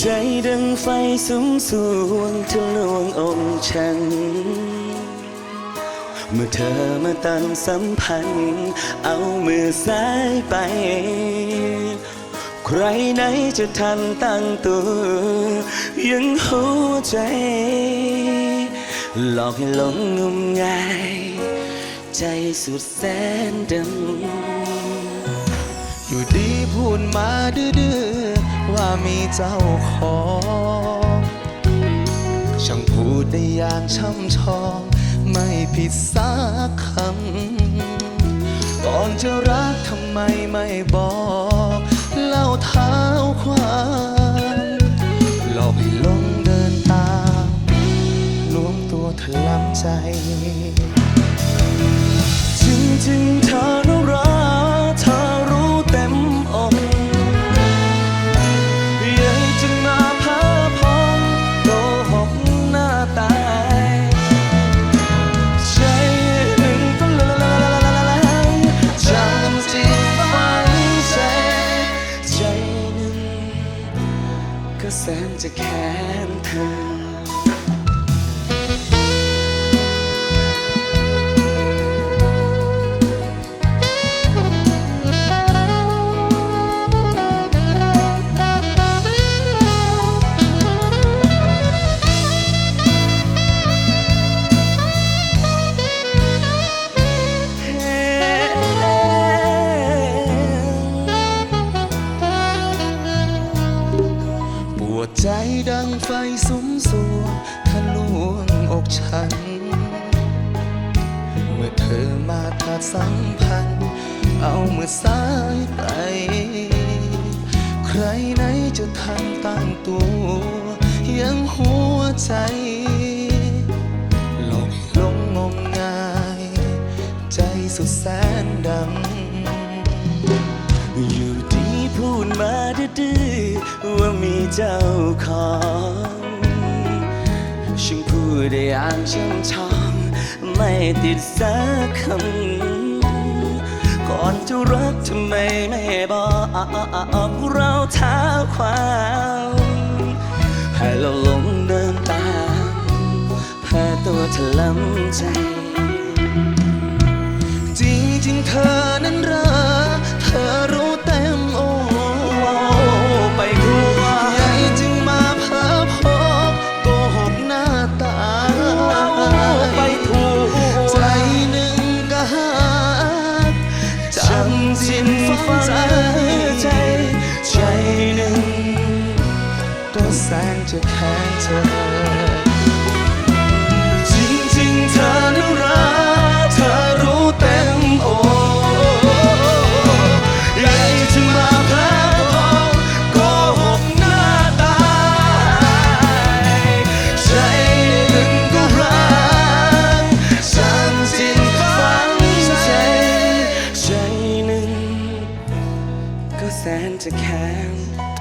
ใจดังไฟสุมสวงทะลวงองค์ฉัน เมื่อเธอมาตันสัมพันธ์ เอามือซ้ายไป ใครไหนจะทันตั้งตัว ยังหัวใจ หลอกให้หลงงมงาย ใจสุดแสนดำอยู่ดีพูดมาดื้อ ว่ามีเจ้าของช่างพูดได้อย่างช่ำชอง ไม่ผิดสักคำก่อนจะรักทำไมไม่บอก เล่าเท้าความหลอกให้ลงเดินตามลวงตัวเธอล้ำใจจริงๆเธอ จะแค้นเธอ ไฟสุมสวงทะลวงอกฉัน เมื่อเธอมาตัดสัมพันธ์ เอามือซ้ายไป ใครไหนจะทันตั้งตัว ยังหัวใจหลอกหลงงมงาย ใจสุดแสนดำอยู่ดีพูดมาดื้อว่ามีเจ้าของ ได้อย่างช่ำชองไม่ติดสักคำ ก่อนจะรักทำไมไม่บอกเราเท้าความให้เราหลงเดินตามพาตัวเธอล้ำใจ จริงๆเธอนั้น สิ้นฟ้าใจ ใจหนึ่งตัวแสนจะแค้นเธอ to can.